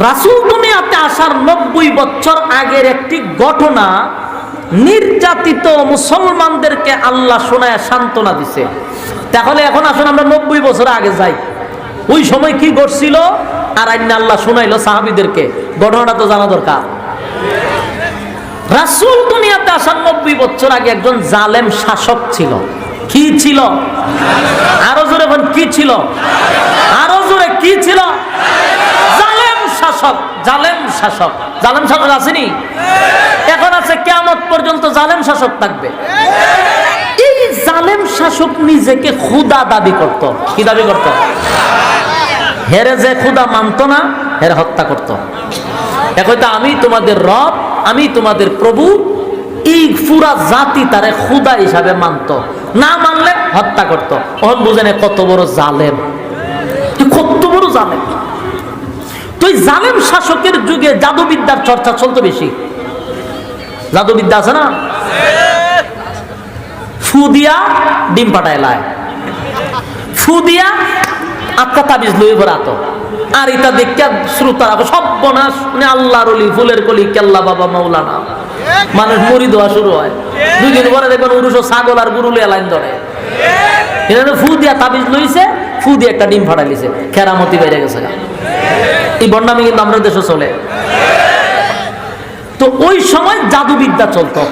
রাসুল দুনিয়াতে আসার নব্বই বছর আগের একটি ঘটনা নির্যাতিত মুসলমানদেরকে আল্লাহ শোনায়, সান্ত্বনা দিছে। তাহলে এখন আসুন আমরা নব্বই বছর আগে যাই। ওই সময় কি ঘটছিল? আর আইন আল্লাহ শোনাইলো সাহাবিদেরকে। ঘটনাটা তো জানা দরকার। রাসুল দুনিয়াতে আসার নব্বই বছর আগে একজন জালেম শাসক ছিল। কি ছিল? আরও জোরে কি ছিল? আরও জোরে, কি ছিল? শাসক, জালেম শাসক। জালেম শাসক আসেনি এখন আছে কেমন পর্যন্ত জালেম শাসক থাকবে। এই জালেম শাসক নিজেকে খুদা দাবি করত। কি দাবি করত? হেরে যে খুদা মানত না, হেরে হত্যা করত। এখন আমি তোমাদের রব, আমি তোমাদের প্রভু, এই পুরা জাতি তারে খুদা হিসাবে মানত। না মানলে হত্যা করত। ওহন বুঝেন কত বড় জালেম। কত বড় জালেম? তো জালেম শাসকের যুগে জাদুবিদ্যার চর্চা চলতো বেশি। জাদুবিদ্যা আছে না? ফু দিয়া ডিম পাঠায় লায় ফু দিয়া আত্মা তাবিজ লই বেড়াতো আর এটা দেখতে শ্রোতারা সব বনাস মানে আল্লাহর অলি, ফুলের কলি, কেল্লা বাবা, মাওলানা। মানুষ মুড়ি দেওয়া শুরু হয়। দুই দিন পরে দেখবেন উরুষ ছাগল আর গুরুলে লাইন ধরে। ফু দিয়া তাবিজ লইছে, ফু দিয়ে একটা ডিম ফাটাই লিছে খেরামতি বেড়ে গেছে এই বন্যামি কিন্তু আমরা দেশে চলে। তো ওই সময় জাদুবিদ্যা চলতো।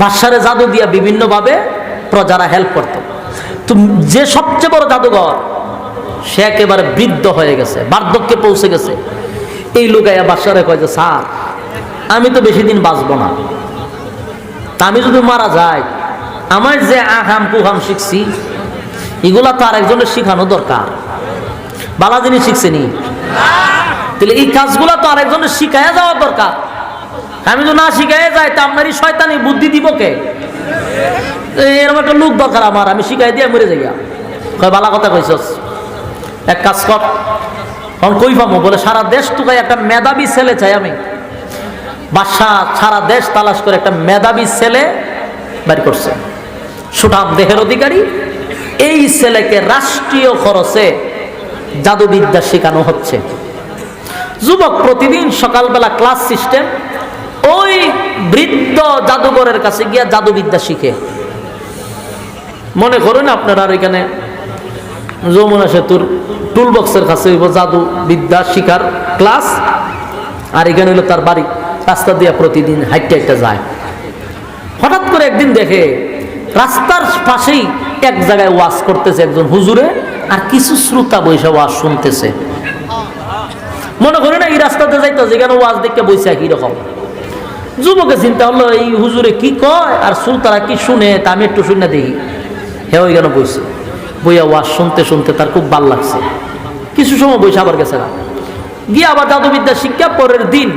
বাদশারে জাদু দিয়া বিভিন্নভাবে প্রজারা হেল্প করত। তো যে সবচেয়ে বড় জাদুঘর, সে একেবারে বৃদ্ধ হয়ে গেছে, বার্ধক্যে পৌঁছে গেছে। এই লোকাইয়া বাদশারে কয় যে, স্যার, আমি তো বেশি দিন বাঁচবো না। তা আমি যদি মারা যাই, আমার যে আহাম কুহাম শিখছি, এগুলা তো আর আরেকজনের শিখানো দরকার। বালা জিনিস শিখছে নি তাহলে এই কাজগুলা তো আরেকজনের শিখাইয়া যাওয়া দরকার। আমি তো না শিখাইয়া যাই, তা এই শয়তানি বুদ্ধি দিব কে? এরকম একটা লোক দরকার আমার, আমি শিখাই দিয়ে মরে যাই কয়, বালা কথা কইছস? এক কাজ কর। তখন কই পাবো বলে, সারা দেশ তোকে একটা মেধাবী ছেলে চাই আমি। বাসা সারা দেশ তালাশ করে একটা মেধাবী ছেলে বের করছে। সুঠাম দেহের অধিকারী। এই ছেলেকে রাষ্ট্রীয় খরচে জাদুবিদ্যা শেখানো হচ্ছে। যুবক প্রতিদিন সকালবেলা ক্লাস সিস্টেম, ওই বৃদ্ধ জাদুঘরের কাছে গিয়া জাদুবিদ্যা শিখে। মনে করুন আপনারা এখানে যমুনা সেতুর টুল বক্সের কাছে হইব জাদু বিদ্যা শিখার ক্লাস, আর এখানে হলো তার বাড়ি। রাস্তা দিয়ে প্রতিদিন হাইটে হাইটে যায়। হঠাৎ করে একদিন দেখে রাস্তার পাশেই এক জায়গায় ওয়াশ করতেছে একজন হুজুরে। আর কিছু শ্রোতা বৈশা ওয়াজ শুনতেছে। মনে করে না এই রাস্তাতে যাইতো যেখানে ওয়াজ দেখে বসে একই রকম যুবকে চিন্তা হলো, এই হুজুরে কি কয় আর শ্রোতারা কি শুনে, তা আমি একটু শুনে দেখি। হে ওই কেন বইছে? বইয়া ওয়াজ শুনতে শুনতে তার খুব ভালো লাগছে। কিছু সময় বসে আবার গেছে না গিয়ে আবার জাদুবিদ্যা শিক্ষা পরের দিন,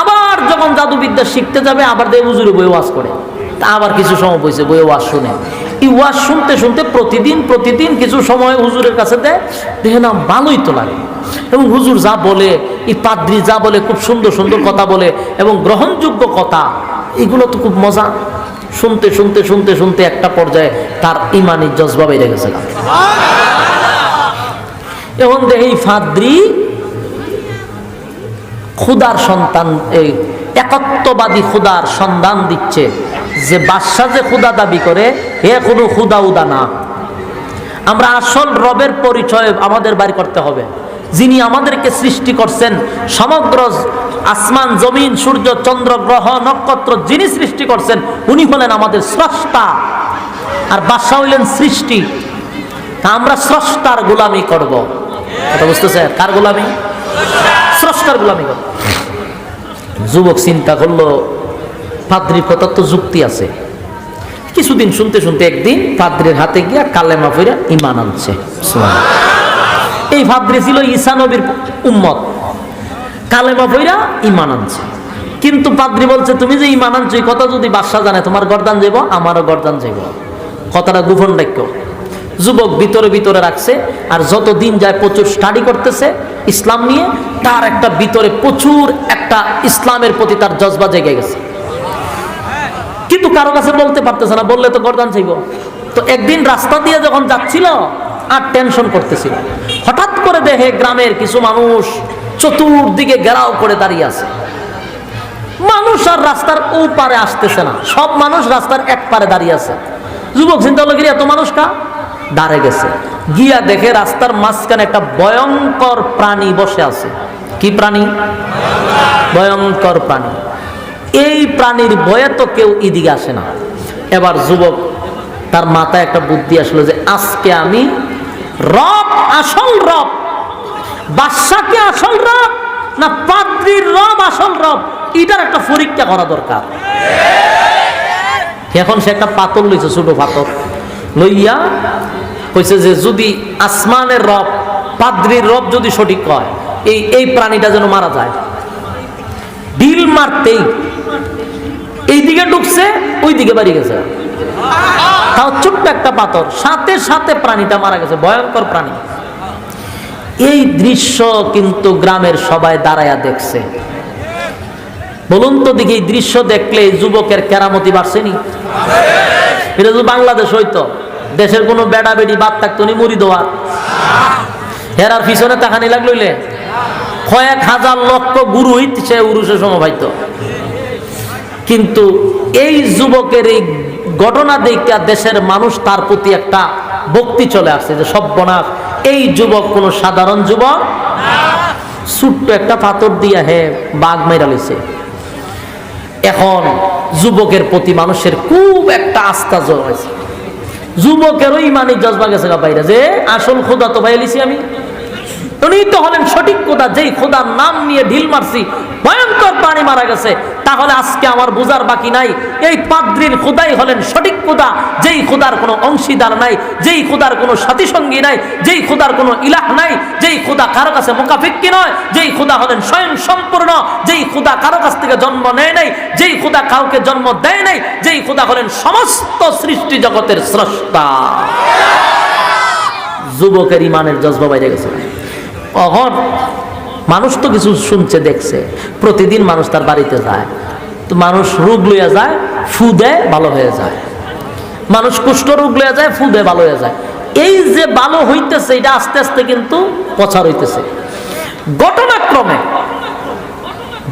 আবার যখন জাদুবিদ্যা শিখতে যাবে, আবার দেয় হুজুরে বই ওয়াজ করে। আবার কিছু সময় বইছে বই ওয়াজ শুনে। এই ওয়াজ শুনতে শুনতে প্রতিদিন প্রতিদিন কিছু সময় হুজুরের কাছে দেয় দেখে না ভালোই তো লাগে। এবং হুজুর যা বলে, এই পাদ্রি যা বলে, খুব সুন্দর সুন্দর কথা বলে, এবং গ্রহণযোগ্য কথা, এগুলো তো খুব মজা। শুনতে শুনতে শুনতে শুনতে একটা পর্যায়ে তার ইমানি জজবা বেড়ে গেছে। এখন দেখি ফাদ্রি খুদার সন্তান, এই একত্ববাদী খুদার সন্ধান দিচ্ছে। যে বাদশাহ যে খুদা দাবি করে এ কোনো খুদা উদা না। আমরা আসল রবের পরিচয় আমাদের বাড়ি করতে হবে। যিনি আমাদেরকে সৃষ্টি করছেন, সমগ্র আসমান, জমিন, সূর্য, চন্দ্র, গ্রহ, নক্ষত্র যিনি সৃষ্টি করছেন, উনি হলেন আমাদের স্রষ্টা। আর বাদশাহ হইলেন সৃষ্টি। তা আমরা স্রষ্টার গোলামি করব। কথা বুঝতেছে কার গোলামি? স্রষ্টার গোলামি করব। যুবক চিন্তা করল পাদ্রির কথা তো যুক্তি আছে। কিছুদিন শুনতে শুনতে একদিন পাদ্রির হাতে গিয়া কালেমা ফিরা ইমান আনছে। এই ভাদ্রি ছিল ঈসা নবীর উম্মত। কালেমা ফিরা ইমান আনছে। কিন্তু পাদ্রি বলছে তুমি যে ইমান আনছো এই কথা যদি বাদশাহ জানে তোমার গরদান যাইব আমারও গর্দান যাইব। কথাটা গোপন বাক্য যুবক ভিতরে ভিতরে রাখছে আর যত দিন যায় প্রচুর স্টাডি করতেছে ইসলাম নিয়ে তার একটা ভিতরে প্রচুর একটা ইসলামের প্রতি তার জজবা জেগে গেছে। কিন্তু কারও কাছে বলতে পারতেছে না, বললে তো গরদান চাইব। তো একদিন রাস্তা দিয়ে যখন যাচ্ছিল, আর টেনশন করতেছিল। হঠাৎ করে দেখে গ্রামের কিছু মানুষ চতুর্দিকে ঘেরাও করে দাঁড়িয়ে আছে। মানুষ আর রাস্তার ও পারে আসতেছে না, সব মানুষ রাস্তার এক পারে দাঁড়িয়ে আছে। যুবক চিন্তা হলো এত মানুষ কা? দাঁড়ে গেছে। গিয়া দেখে রাস্তার মাঝখানে একটা ভয়ঙ্কর প্রাণী বসে আছে। কি প্রাণী? ভয়ঙ্কর প্রাণী। এই প্রাণীর ভয়ে তো কেউ এদিকে আসে না। এবার যুবক, তার মাথায় একটা বুদ্ধি আসলো যে, আজকে আমি রব আসল রব। বাদশাকে আসল রব না পাদ্রির রব আসল রব? এটার একটা পরীক্ষা করা দরকার। এখন সে একটা পাথর লইছে ছোট পাথর। লইয়া কইছে যে, যদি আসমানের রব, পাদ্রির রব যদি সঠিক হয়, এই এই প্রাণীটা যেন মারা যায়। ডিল মারতেই এই দিকে ঢুকছে ওই দিকে বাড়ি গেছে। তাও ছোট্ট একটা পাথর, সাথে সাথে প্রাণীটা মারা গেছে, ভয়ঙ্কর প্রাণী। এই দৃশ্য কিন্তু গ্রামের সবাই দাঁড়ায়া দেখছে। বলুন তো দিকে এই দৃশ্য দেখলে যুবকের কেরামতি বাড়ছেনি এটা যদি বাংলাদেশ হইতো। দেশের কোনো বেড়া বেড়ি বাদ থাকতো নি, মুড়ি দেওয়ার হেরার পিছনে তাকানি লাগলইলে কয়েক হাজার লক্ষ গুরু সে উরুষে সমবাইত কিন্তু এই যুবকের এই ঘটনা দেখা দেশের মানুষ তার প্রতি একটা ভক্তি চলে আসছে যে সব্যনাশ এই যুবক কোনো সাধারণ যুবক? ছোট্ট একটা পাথর দিয়া হে বাঘ মেরা লইছে। এখন যুবকের প্রতি মানুষের খুব একটা আস্থা জন্মাইছে যুবকেরও মানে জজবা গেছে বাইরে যে, আসল খোদা তো পাইলিছি আমি। উনি তো হলেন সঠিক খোদা, যেই খোদার নাম নিয়ে ঢিল মারছি, ভয়ঙ্কর প্রাণী মারা গেছে। তাহলে আজকে আমার বুঝার বাকি নাই। এই পাদ্রির খোদাই হলেন সঠিক খোদা, যেই খোদার কোনো অংশীদার নাই, যেই খোদার কোনো সাথী সঙ্গী নাই, যেই খোদার কোনো ইলাহ নাই, যেই খোদা কারও কাছে মোকাফিক্কি নয়, যেই খোদা হলেন স্বয়ং সম্পূর্ণ যেই খোদা কারও কাছ থেকে জন্ম নেয় নাই, যেই খোদা কাউকে জন্ম দেয় নাই, যেই খোদা হলেন সমস্ত সৃষ্টি জগতের স্রষ্টা। যুবকের ইমানের জজবা বাইরে গেছে। কখন? মানুষ তো কিছু শুনছে, দেখছে। প্রতিদিন মানুষ তার বাড়িতে যায়। তো মানুষ রোগ লইয়া যায়, ফু দেয়, ভালো হয়ে যায়। মানুষ কুষ্ঠ রোগ লইয়া যায়, ফু দেয়, ভালো হয়ে যায়। এই যে ভালো হইতেছে, এটা আস্তে আস্তে কিন্তু প্রচার হইতেছে। ঘটনাক্রমে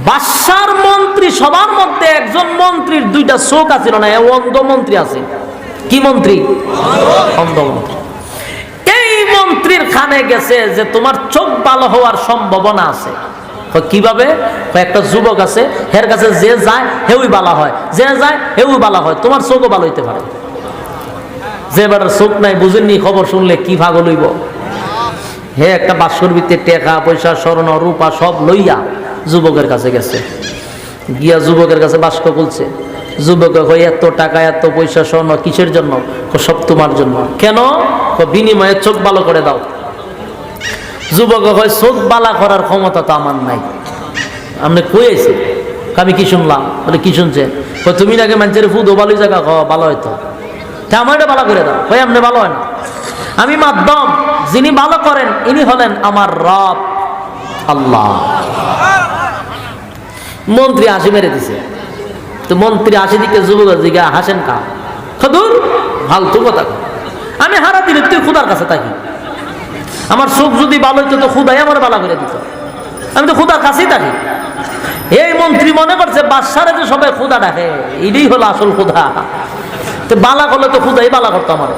বাদশার মন্ত্রী, সবার মধ্যে একজন মন্ত্রীর দুইটা চোখ আছিল না অন্ধ মন্ত্রী আছে। কি মন্ত্রী? অন্ধ মন্ত্রী। মন্ত্রীর খানে গেছে যে তোমার চোখ ভালো হওয়ার সম্ভাবনা আছে। কীভাবে? একটা যুবক আছে, হের কাছে যে যায়, হেউই বালা হয়। যে যায়, হেউই বালা হয়। তোমার চোখও ভালো হইতে পারে। যে এবার চোখ নাই, বুঝেননি, খবর শুনলে কি ভাগ লইব হে, একটা বাসর ভিত্তি টেকা, পয়সা, স্বর্ণ, রূপা সব লইয়া যুবকের কাছে গেছে। গিয়া যুবকের কাছে বাস্ক বলছে যুবকে কই এত টাকা এত পয়সা স্বর্ণ কিসের জন্য? সব তোমার জন্য। কেন? বিনিময়ে চোখ ভালো করে দাও। যুবক হয় চোখ বালা করার ক্ষমতা তো আমার নাই। আপনি কইয়েছে আমি কি শুনলাম? বলে কি শুনছে? কয়, তুমি নাকি মানুষের ফুদ ভালো জায়গা খ ভালো হয়তো তা? আমার এটা ভালো করে দাও। ভাই আপনি ভালো হয় না। আমি মাধ্যম যিনি ভালো করেন ইনি হলেন আমার রব আল্লাহ। মন্ত্রী হাসি মেরে দিছে। তো মন্ত্রী হাসি দিকে যুবক দিকে হাসেন কা? খদুর ফালতু কথা। আমি হারা দিলে তুই খুদার কাছে থাকি। আমার চোখ যদি ভালো হইতো তো খুদাই আমার বালা করে দিত। আমি তো খুদার কাছেই থাকি। এই মন্ত্রী মনে করছে, বাদশারে যে সবাই খুদা ডাকে এটাই হলো আসল খুদা। তো বালা করলে তো খুদাই বালা করতো আমার।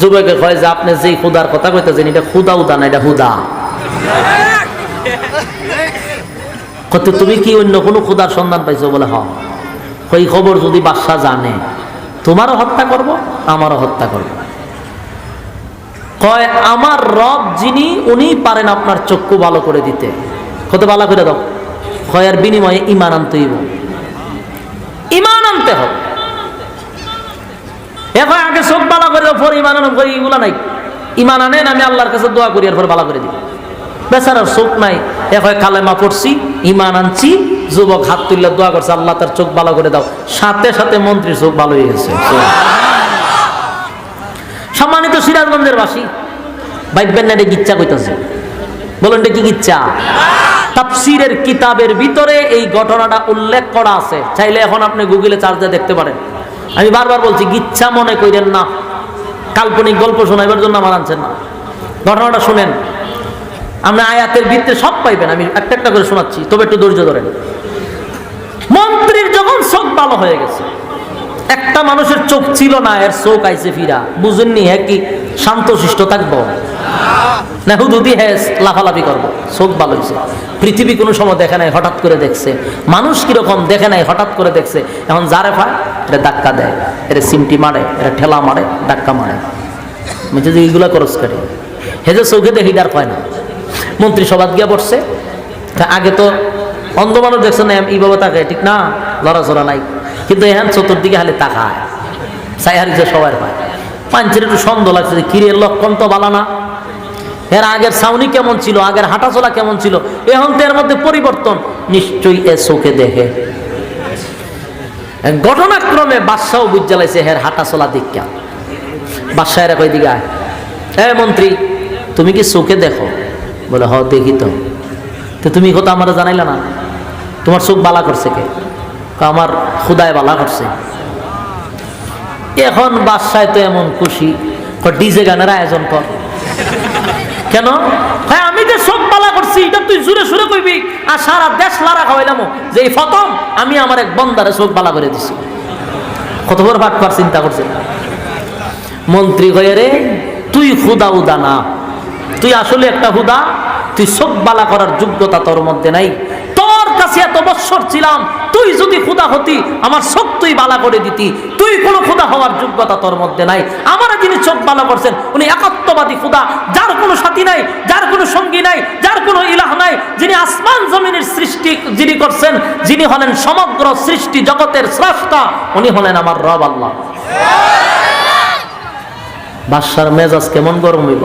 যুবকে কয় যে, আপনি যেই খুদার কথা কইতেছেন, এটা খুদা উদা না এটা হুদা। কত তুমি কি অন্য কোনো খুদার সন্ধান পাইছো? বলে, হ। ওই খবর যদি বাদশাহ জানে, তোমারও হত্যা করব, আমারও হত্যা করব। কয়, আমার রব যিনি, উনি পারেন আপনার চক্ষু ভালো করে দিতে। কত ভালো করে দাও। কয়ের বিনিময়ে ইমান আনতে হইব। ইমান আনতে হবে। এখন আগে চোখ ভালো করে পরে ইমান আনব এগুলা নাই। ইমান আনেন, আমি আল্লাহর কাছে দোয়া করি, এরপর ভালো করে দিই বেচারার চোখ নাই। এখন কালেমা পড়ছি ইমান আনছি, যুবক হাত তুললে দোয়া করছে, আল্লাহ তার চোখ ভালো করে দাও। সাথে সাথে মন্ত্রীর চোখ ভালো হয়ে গেছে। সম্মানিত সিরাজগঞ্জের বাসী বাইবেন না এটা গিচ্ছা কইতাছে। বলুন এটা কি গিচ্ছা তাফসিরের কিতাবের ভিতরে এই ঘটনাটা উল্লেখ করা আছে। চাইলে এখন আপনি গুগলে চার্জ দিয়ে দেখতে পারেন। আমি বারবার বলছি গিচ্ছা মনে কইরেন না। কাল্পনিক গল্প শোনাইবার জন্য আমার আনছেন না। ঘটনাটা শুনেন। আমরা আয়াতের ভিত্তিতে সব পাইবেন, আমি একটা একটা করে শোনাচ্ছি, তবে একটু ধৈর্য ধরেন। মন্ত্রীর যখন চোখ ভালো হয়ে গেছে, একটা মানুষের চোখ ছিল না, এর চোখ আইছে ফিরা। বুঝেননি হ্যাঁ কি শান্তশিষ্ট থাকব? না হুদুদি হ্যাঁ লাফালাফি করব? চোখ ভালো হয়েছে পৃথিবী কোনো সময় দেখে নাই, হঠাৎ করে দেখছে। মানুষ কীরকম দেখে নাই, হঠাৎ করে দেখছে। এখন যারে পায় এটা ধাক্কা দেয়। এটা সিমটি মারে এটা ঠেলা মারে, ধাক্কা মারে। বলছে যে এইগুলা করস কাটে হেজে চোখে দেখি ডার কয় না? মন্ত্রী সভাত গিয়া বসছে। তা আগে তো অন্ধ মানুষ দেখছে না এইভাবে তাকায়, ঠিক না? লড়াচড়া নাই। কিন্তু এখন চতুর্দিকে খালি তাকায়। চাই হারিছে সবার পায় পাঞ্চের একটু সন্দেহ লাগছে যে কিরে, লক্ষণ তো বালা না। এর আগের সাউনি কেমন ছিল? আগের হাঁটাচলা কেমন ছিল? এখন তো এর মধ্যে পরিবর্তন। নিশ্চয়ই এ চোখে দেখে। ঘটনাক্রমে বাদশাহ বুঝ জ্বালাইছে হের হাঁটাচলা বাদশাহ এরা কই দিকে এ মন্ত্রী, তুমি কি চোখে দেখো? বলে হ দেখি তো। তো তুমি কথা আমার জানাইলা না? তোমার চোখ বালা করছে কে? আমার খুদায় বালা করছে। এখন বাদশায় তো এমন খুশি। ডিজে গানের আয়োজন কর। কেন? হ্যাঁ আমি যে চোখ বালা করছি, এটা তুই জুড়ে সুরে কইবি। আর সারা দেশ লারা খাওয়াইলাম যে এই ফতম, আমি আমার এক বন্দারে চোখ বালা করে দিছি। কত বড় ভাট পার চিন্তা করছে। মন্ত্রী হয়ে রে, তুই খুদা উদা না। তুই আসলে একটা হুদা, তুই বালা করার যোগ্যতা তোর মধ্যে নাই। তোর কাছে এত বৎসর ছিলাম, তুই যদি খুদা হতি, আমার চোখ তুই বালা করে দিতি। তুই কোনো খুদা হওয়ার যোগ্যতা তোর মধ্যে নাই। আমার যিনি চোখ বালা করছেন, উনি একাত্মবাদী খুদা যার কোনো সাথী নাই, যার কোনো সঙ্গী নাই, যার কোনো ইলাহ নাই। যিনি আসমান জমিনের সৃষ্টি যিনি করছেন, যিনি হলেন সমগ্র সৃষ্টি জগতের স্রষ্টা, উনি হলেন আমার রব আল্লাহ। বাদশার মেজাজ কেমন গরম হইব?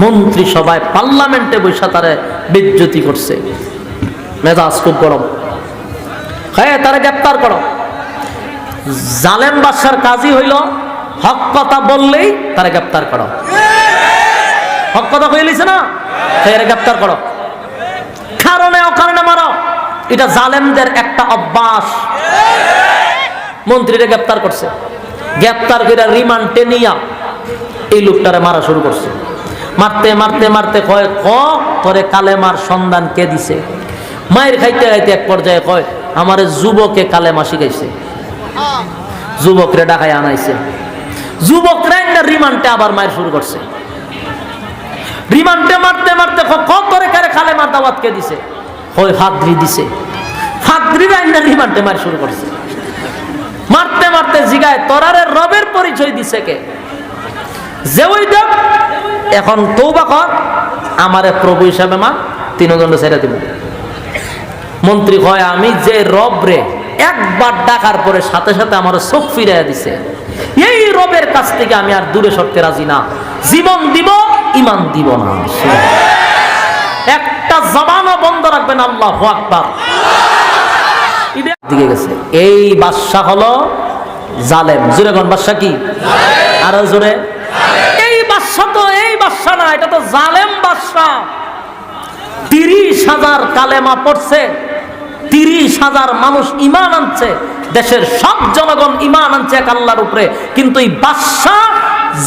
মন্ত্রী সবাই পার্লামেন্টে বৈশা তারে বিদ্যুতি করছে। মেজাজ খুব গরম। হ্যাঁ তারা গ্রেপ্তার করো। জালেম বাদশার কাজই হইল হক কথা বললেই তারা গ্রেপ্তার করো। হক কথা হয়ে লিছে না? হ্যাঁ গ্রেপ্তার করো। কারণে অকারণে মারো। এটা জালেমদের একটা অভ্যাস। মন্ত্রীরা গ্রেপ্তার করছে। গ্রেপ্তার করে রিমান্ডে নিয়া এই লোকটারে মারা শুরু করছে। মারতে মারতে মারতে কয়, ক? তোরে কালেমার সন্ধান কে দিছে? মায়ের খাইতে খাইতে এক পর্যায়ে কয়, আমারে যুবকে কালেমা শিখাইছে। যুবকরে ডাকায় আনাইছে। যুবকরা একটা রিমান্ডে আবার মায়ের শুরু করছে। রিমান্ডে মারতে মারতে ক ক? তোরে কারে কালেমার দাওয়াত কে দিছে? কয়, ফাদ্রি দিছে। ফাদ্রিরা একটা রিমান্ডে মার শুরু করছে। মারতে মারতে জিগায়, তোরারে রবের পরিচয় দিছে কে? যে ওই দেব এখন তৌবা কর, আমারে প্রভু হিসাবে মা তিনজন ছেড়ে দিব। মন্ত্রী কয়, আমি যে রব রে একবার ডাকার পরে সাথে সাথে আমার চোখ ফিরাইয়া দিছে, এই রবের কাছ থেকে আমি আর দূরে সরতে রাজি না। জীবন দিব ইমান দিব না। একটা জবানও বন্ধ রাখবেন, আল্লাহ আকবার। দিকে গেছে। এই বাদশা হলো জালেম। জোরে কোন বাদশা কি? আরও জোরে। তো এই বাদশা না, এটা তো জালেম বাদশা তিরিশ হাজার কালেমা পড়ছে, তিরিশ হাজার মানুষ ইমান আনছে, দেশের সব জনগণ ইমান আনছে এক আল্লাহর উপরে। কিন্তু এই বাদশা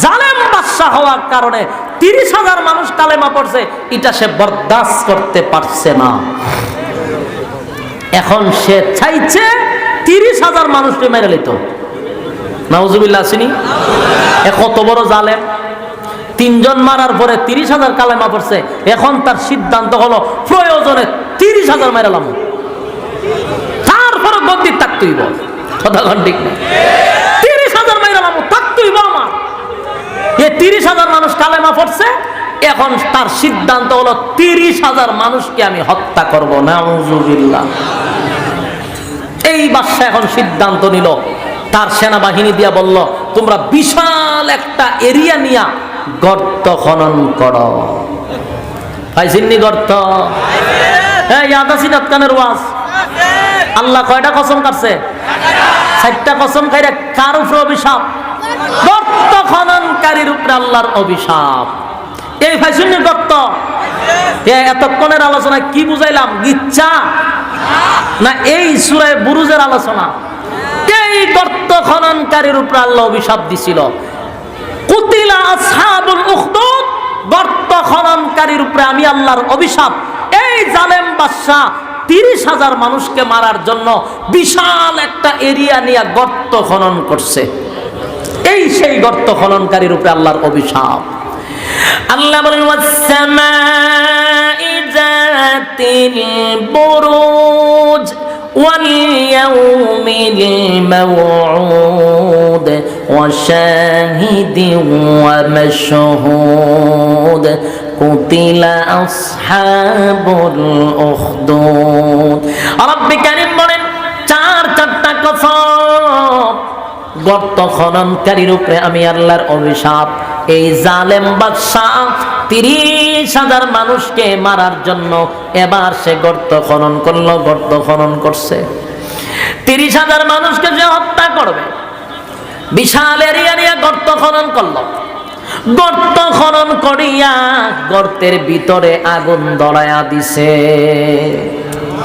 জালেম বাদশা হওয়ার কারণে তিরিশ হাজার মানুষ কালেমা পড়ছে, এটা সে বরদাস্ত করতে পারছে না। এখন সে চাইছে তিরিশ হাজার মানুষকে মেরে লিত নাউজুবিল্লাহ এ কত বড় জালেম। তিনজন মারার পরে তিরিশ হাজার কালেমা পড়ছে। এখন তার সিদ্ধান্ত হলো, প্রয়োজনে তিরিশ হাজার মেরালাম তারপরে গন্দি থাকতেই বল ঠিক না? তিরিশ হাজার মেরালাম থাকতেই আমার। এ তিরিশ হাজার মানুষ কালেমা পড়ছে, এখন তার সিদ্ধান্ত হলো, তিরিশ হাজার মানুষকে আমি হত্যা করব। নাউজুবিল্লাহ। এই বাদশা এখন সিদ্ধান্ত নিল, তার সেনাবাহিনী দিয়া বলল, তোমরা বিশাল একটা এরিয়া নিয়া গর্ত খনন করো। পাইছিননি গর্ত? হ্যাঁ ইয়াদাসিনাত কানের ওয়াজ। আল্লাহ কয়টা কসম কাটছে? চারটা কসম খাইরা কার উপরে অভিশাপ? গর্ত খননকারীর উপরে আল্লাহর অভিশাপ। এই ফাইসুন্নির গর্ত? এতক্ষণের আলোচনা কি বুঝাইলাম? গিচ্ছা? না, এই সুরায় বুরুজের আলোচনা। এই গর্ত খননকারীর উপর আল্লাহ অভিশাপ দিছিল। কুতিলা আসহাবুল উখদুদ গর্ত খননকারীর উপরে আমি আল্লাহর অভিশাপ এই জালেম বাদশাহ তিরিশ হাজার মানুষকে মারার জন্য বিশাল একটা এরিয়া নিয়ে গর্ত খনন করছে এই সেই গর্ত খননকারীর উপরে আল্লাহর অভিশাপ আল্লাহ বলেন ওয়াসসামাই জাতিল বুরুজ واليوم الموعود وشاهد ومشهود قتل أصحاب الأخدود رب كريم বলেন চার চারটা কসম গর্ত খননকারীর উপরে আমি আল্লাহর অভিশাপ এই জালেম বাদশাহ তিরিশ হাজার মানুষকে মারার জন্য এবার সে গর্ত খনন করলো গর্ত খনন করছে তিরিশ হাজার মানুষকে যে হত্যা করবে বিশাল এরিয়া নিয়ে গর্ত খনন করল। গর্ত খনন করিয়া গর্তের ভিতরে আগুন দড়ায়া দিছে।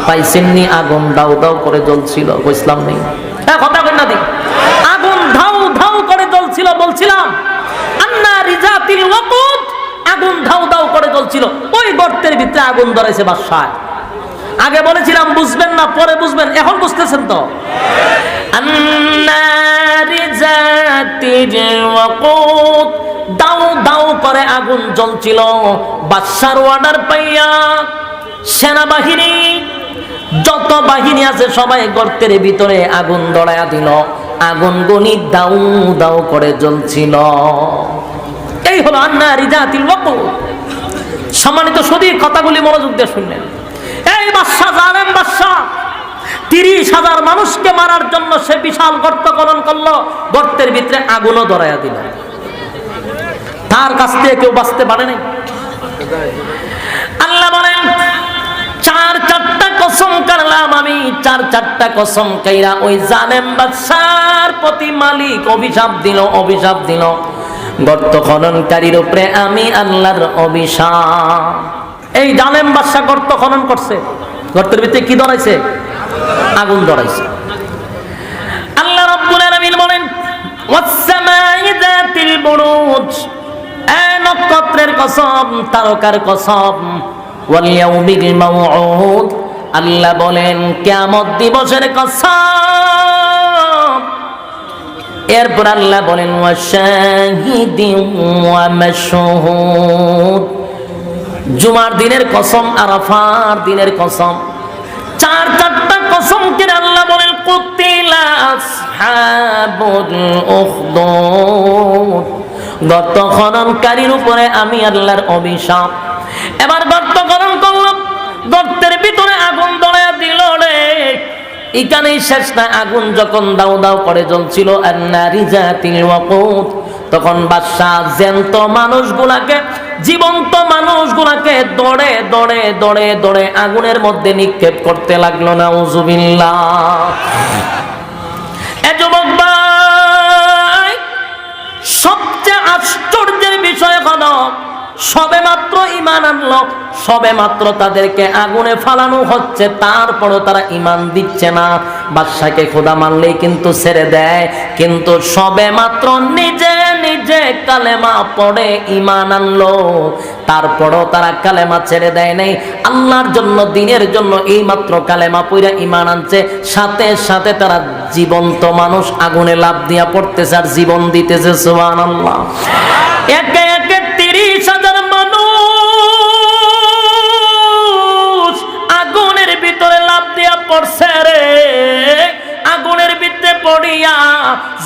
পাইছেননি আগুন দাউ দাউ করে জ্বলছিল, বুঝলাম নেই। কথা বল না দি। আগুন ধাউ ধাউ করে জ্বলছিল, বলছিলাম, আন্না রিজাতিল ওয়াকুদ আগুন ধাউ ধাউ করে জ্বলছিল। ওই গর্তের ভিতরে আগুন ধরেছে বাসায় আগে বলেছিলাম, বুঝবেন না, পরে বুঝবেন। এখন বুঝতেছেন তো? দাউ দাউ করে আগুন জ্বলছিল। বাদশার পাইয়া সেনাবাহিনী, যত বাহিনী আছে সবাই গর্তের ভিতরে আগুন দড়ায়া দিল। আগুন গনি দাউ দাউ করে জ্বলছিল। এই হলো আন্না রিজাতিল সম্মানিত সদীর কথাগুলি মনোযোগ দিয়ে শুনলেন। এই বাদশা জানেন বাদশা তিরিশ হাজার মানুষকে মারার জন্য সে বিশাল গর্ত খনন করল। গর্তের ভিতরে আগুনও ধরাইয়া দিল। তার কাছ থেকে কেউ বাঁচতে পারে নাই। আল্লাহ বলেন, চার চারটা কসম কারলাম আমি, চার চারটা কসম কাইরা ওই জালেম বাদশার প্রতি মালিক অভিশাপ দিল অভিশাপ দিল। গর্ত খননকারীর উপরে আমি আল্লাহর অভিশাপ। এই জালেম বাদশা গর্ত খনন করছে। গর্তের ভিতরে কি ধরাইছে? আগুন ধরাইছে। আল্লাহ রাব্বুল আলামিন বলেন নক্ষত্রের কসম, তারকার কসম। আল্লাহ বলেন, কিয়ামত দিবসের কসম। এরপর আল্লাহ বলেন ওয়াশাহিদি ওয়া মাশহুদ। জুমার দিনের কসম, আরাফার দিনের কসম। চার চারটা কসম কেন আল্লাহ বলেন গর্ত খননকারীর উপরে আমি আল্লাহর অভিশাপ। এবার গর্ত খনন করলাম, গর্তের ভিতরে আগুন দড়াইয়া দিল রে। এখানেই শেষ না, আগুন যখন দাও দাও করে জ্বলছিল আর নারী জাতিল তখন বাদশাহ জ্যান্ত মানুষগুলাকে জীবন্ত মানুষগুলাকে দৌড়ে দৌড়ে দৌড়ে দৌড়ে আগুনের মধ্যে নিক্ষেপ করতে লাগল না ভাই, সবচেয়ে আশ্চর্যের বিষয় সবে মাত্র ইমান আনলো সবে মাত্র তাদেরকে আগুনে ফালানো হচ্ছে তারপরও তারা ইমান দিচ্ছে না। বাদশাকে খোদা মানলেই কিন্তু ছেড়ে দেয় কিন্তু সবে মাত্র নিজে নিজে কালেমা পড়ে ইমান আনলো, তারপরও তারা কালেমা ছেড়ে দেয় নাই। আল্লাহর জন্য, দিনের জন্য এই মাত্র কালেমা পইরা ইমান আনছে। সাথে সাথে তারা জীবন্ত মানুষ, আগুনে লাভ দিয়া পড়তেছে আর জীবন দিতেছে সুবহান আল্লাহ একে একে তিরিশ হাজার মানুষ আগুনের ভিতরে লাভ দিয়া পড়ছে রে।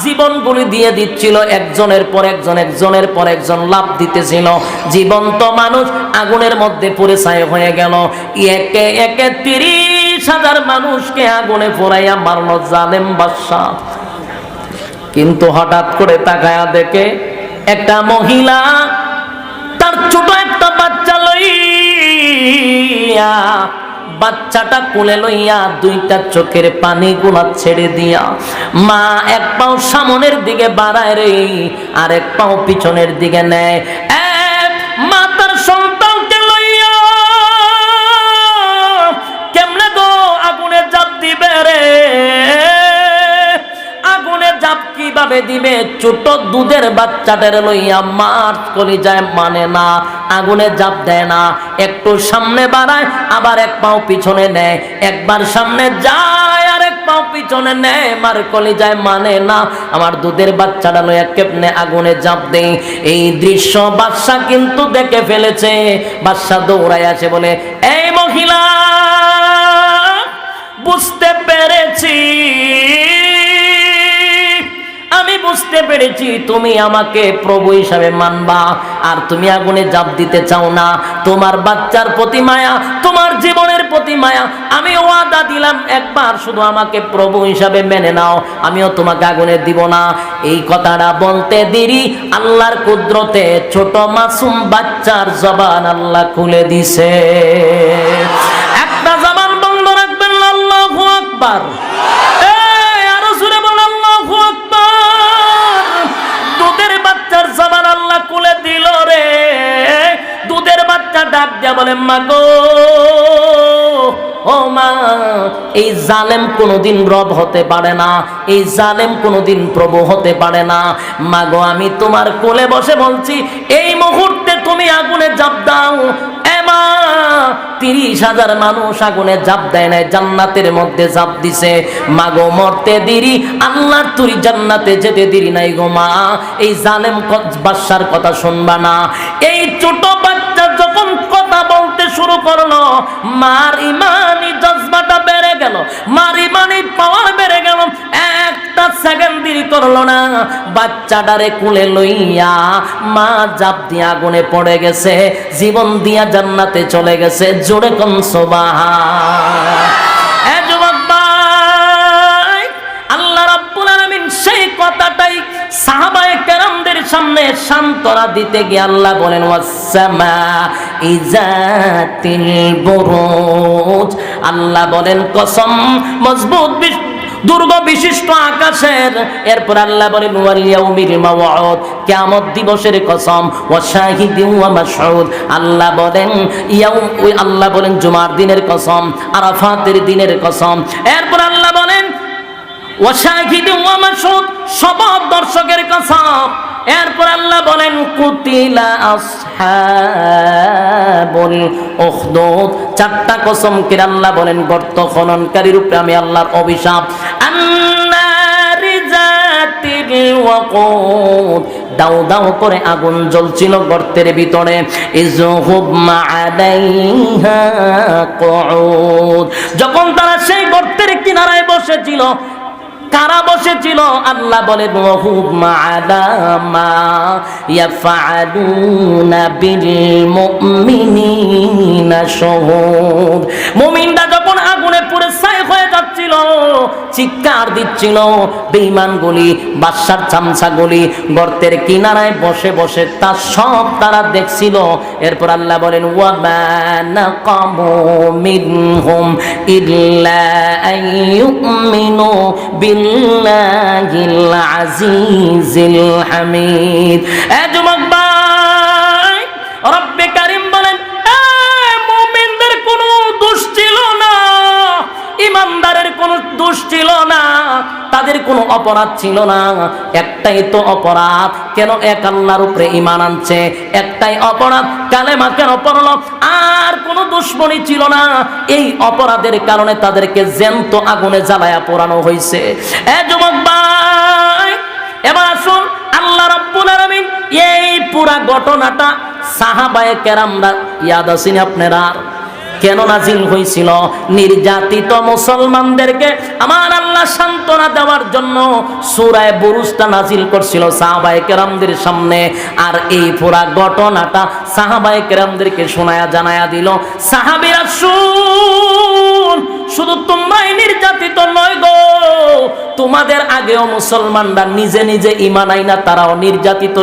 জীবনগুলি দিয়ে দিচ্ছিল, একজনের পর একজন, একজনের পর একজন লাভ দিতেছিল। জীবন্ত মানুষ আগুনের মধ্যে পড়ে ছায় হয়ে গেল। একে একে তিরিশ হাজার মানুষকে আগুনে পোড়াইয়া মারলো জালেম বাদশাহ। কিন্তু হঠাৎ করে তাকায়া দেখে একটা মহিলা তার ছোট একটা বাচ্চা লইয়া বাচ্চাটা কোলে লইয়া দুইটা চোখের পানি গুলা ছেড়ে দিয়া, মা এক পাও সামনের দিকে বাড়ায় রে আর এক পাও পিছনের দিকে নেয়। এক মা তার সন্তানকে কীভাবে দিবে? ছোট দুধের বাচ্চাটার লইয়া মার কলি যায় মানে না, আগুনে জাপ দেয় না। একটু সামনে বাড়ায়, আবার এক পাও পিছনে নেয়। একবার সামনে যায়, আর এক পাও পিছনে নেয়, মার কলি যায় মানে না। আমার দুধের বাচ্চাটা লয়ে কেপনে আগুনে জাপ দেই এই দৃশ্য বাদশা কিন্তু দেখে ফেলেছে। বাদশা দৌড়ায় আসে বলে, এই মহিলা, বুঝতে পেরেছি আমি বুঝতে পেরেছি তুমি আমাকে প্রভু হিসাবে মানবা, আর তুমি আগুনে জাপ দিতে চাও না। তোমার বাচ্চার প্রতি মায়া, তোমার জীবনের প্রতি মায়া আমি ওয়াদা দিলাম, একবার শুধু আমাকে প্রভু হিসাবে মেনে নাও, আমিও তোমাকে আগুনে দিব না। এই কথাটা বলতে দেরি, আল্লাহর কুদরতে ছোট মাসুম বাচ্চার জবান আল্লাহ খুলে দিছে। একটা জবান বন্ধ রাখবেন, আল্লাহু আকবার। ডাক দিয়া বলে মা গো ও মা, এই জালেম কোনোদিন রব হতে পারে না, এই জালেম কোনোদিন প্রভু হতে পারে না। মা গো আমি তোমার কোলে বসে বলছি, এই মুহূর্তে তুমি আগুনে জাপ দাও। তিরিশ হাজার মানুষ আগুনে জাপ দেয় নাই, জান্নাতের মধ্যে জাপ দিছে। মাগো, মরতে দেরি, আল্লাহর তুরি জান্নাতে যেতে দেরি নাই গো মা। এই জালেম বাদশার কথা শুনবা না। এই ছোট বাচ্চা বলতে শুরু করল মার ইমানি জজবাটা বেড়ে গেল মার ইমানি পাওয়ার বেড়ে গেল একটা সেকেন্ড দেরি করল না। বাচ্চাটারে কুলে লইয়া মা জাপ দিয়ে আগুনে পড়ে গেছে জীবন দিয়া জান্নাতে চলে গেছে জোরে যুবক ভাই, আল্লাহ রাব্বুল আলামিন সেই কথাটাই কেরামদের সামনে সান্ত্বনা দিতে গিয়ে আল্লাহ বলেন, ওয়াসসামা ইজাতিল বুরুজ। আল্লাহ বলেন, কসম মজবুত দুর্গ বিশিষ্ট আকাশের। এরপর আল্লাহ বলেন কিয়ামত দিবসের কসম ওয়া মাশহুদ। আল্লাহ বলেন ইয়াউম ওই আল্লাহ বলেন, জুমার দিনের কসম, আরাফাতের দিনের কসম। এরপর আল্লাহ বলেন ওয়া মাশহুদ, সব দর্শকের কসম। এরপর আল্লাহ বলেন, কুতিলা আসহাবুল উখদুদ। চারটা কসম কি আল্লাহ বলেন, গর্ত খননকারীর উপরে আমি আল্লাহর অভিশাপ। আন্নারি জাতিল ওয়াকুদ। দাও দাও করে আগুন জ্বলছিল গর্তের ভিতরে। যখন তারা সেই গর্তের কিনারায় বসেছিল কারা বসেছিল? আল্লাহ বলে মহুব মাদামা শুহুদ মুমিনরা যখন চিৎকার দিচ্ছিল। বেঈমানগুলি বাদশার চামচাগুলি গর্তের কিনারায় বসে বসে তা সব তারা দেখছিল। এরপর আল্লাহ বলেন মিনহুম ইল্লা আইয়ুমিনু হামিদ। এ তাদের কোনো অপরাধ ছিল না। একটাই তো অপরাধ, কেন এক আল্লাহর উপরে ইমান আনছে? একটাই অপরাধ, কালেমা কেন পড়ল? আর কোনো দুশ্মনী ছিল না। এই অপরাধের কারণে তাদেরকে জ্যান্ত আগুনে জ্বালায়া পোড়ানো হয়েছে। এ যুবক ভাই, এবার আসুন, আল্লাহ রাব্বুল আলামিন এই পুরা ঘটনাটা সাহাবায়ে কেরামরা, ইয়াদ আছেন আপনারা? কেন নাজিল হয়েছিল নির্যাতিত মুসলমানদেরকে আমার আল্লাহ সান্ত্বনা দেওয়ার জন্য সুরায় বুরুজটা নাজিল করছিল সাহাবায়ে কেরামদের সামনে। আর এই পুরা ঘটনাটা সাহাবায়ে কেরামদেরকে শোনায়া জানায়া দিল, সাহাবীরা, শুন, শুধু তোমরাই নির্যাতিত নয় গো। তোমাদের আগেও মুসলমানরা নিজে নিজে ইমান আইনা, তারাও নির্যাতিত